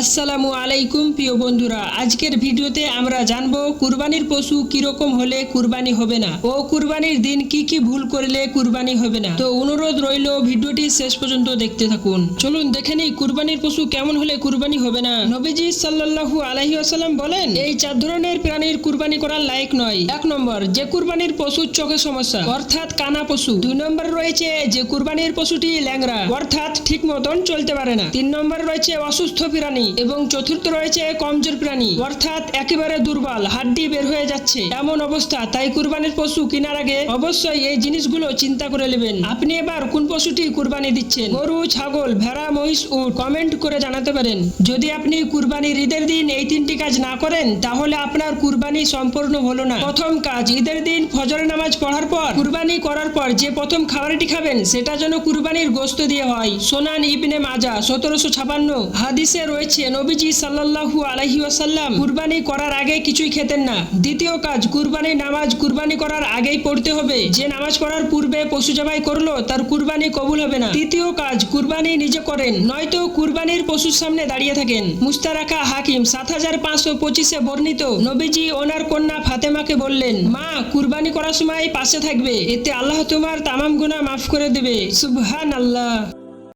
আসসালামু আলাইকুম, প্রিয় বন্ধুরা। আজকের ভিডিওতে আমরা জানব কুরবানির পশু কীরকম হলে কুরবানি হবে না ও কুরবানির দিন কি কি ভুল করলে কুরবানি হবে না। তো অনুরোধ রইল ভিডিওটি শেষ পর্যন্ত দেখতে থাকুন। চলুন দেখে নেই কুরবানির পশু কেমন হলে কুরবানি হবে না। নবীজি সাল্লাল্লাহু আলাইহি আসাল্লাম বলেন, এই চার ধরনের প্রাণীর কুরবানি করার লায়ক নয়। এক নম্বর, যে কুরবানির পশুর চোখে সমস্যা, অর্থাৎ কানা পশু। দুই নম্বর রয়েছে, যে কুরবানির পশুটি ল্যাংরা অর্থাৎ ঠিক মতন চলতে পারে না। তিন নম্বর রয়েছে অসুস্থ প্রাণী এবং চতুর্থ রয়েছে কমজোর প্রাণী। অর্থাৎ একেবারে দুর্বল, হাড্ডি বের হয়ে যাচ্ছে। এমন অবস্থা, তাই কুরবানির পশু কেনার আগে অবশ্যই এই জিনিসগুলো চিন্তা করে নেবেন। আপনি এবার কোন পশুটি কুরবানি দিচ্ছেন? গরু, ছাগল, ভেড়া, মহিষ ও কমেন্ট করে জানাতে পারেন। যদি আপনি কুরবানির ঈদের দিন এই তিনটি কাজ না করেন, তাহলে আপনার কুরবানি সম্পূর্ণ হলো না। প্রথম কাজ, ঈদের দিন ফজরের নামাজ পড়ার পর, কুরবানি করার পর যে প্রথম খাবারটি খাবেন, সেটা যেন কুরবানির গোস্ত দিয়ে হয়। সোনান ইবনে মাজা, সতেরোশো ছাপান্ন। হাদিসে রয়েছে নবীজি সাল্লাল্লাহু আলাইহি ওয়াসাল্লাম কুরবানি করার আগে কিছুই খেতেন না। দ্বিতীয় কাজ, কুরবানি নামাজ, কুরবানি করার আগেই পড়তে হবে। যে নামাজ পড়ার পূর্বে পশু জবাই করল, তার কুরবানি কবুল হবে না। তৃতীয় কাজ, কুরবানি নিজে করেন, নয়তো কুরবানির পশুর সামনে দাঁড়িয়ে থাকেন। মুস্তারাকা হাকিম সাত হাজার পাঁচশো পঁচিশে বর্ণিত নবীজি ওনার কন্যা ফাতেমাকে বললেন, মা, কুরবানি করার সময় পাশে থাকবে, এতে আল্লাহ তোমার তামাম গুনাহ মাফ করে দেবে। সুবহান আল্লাহ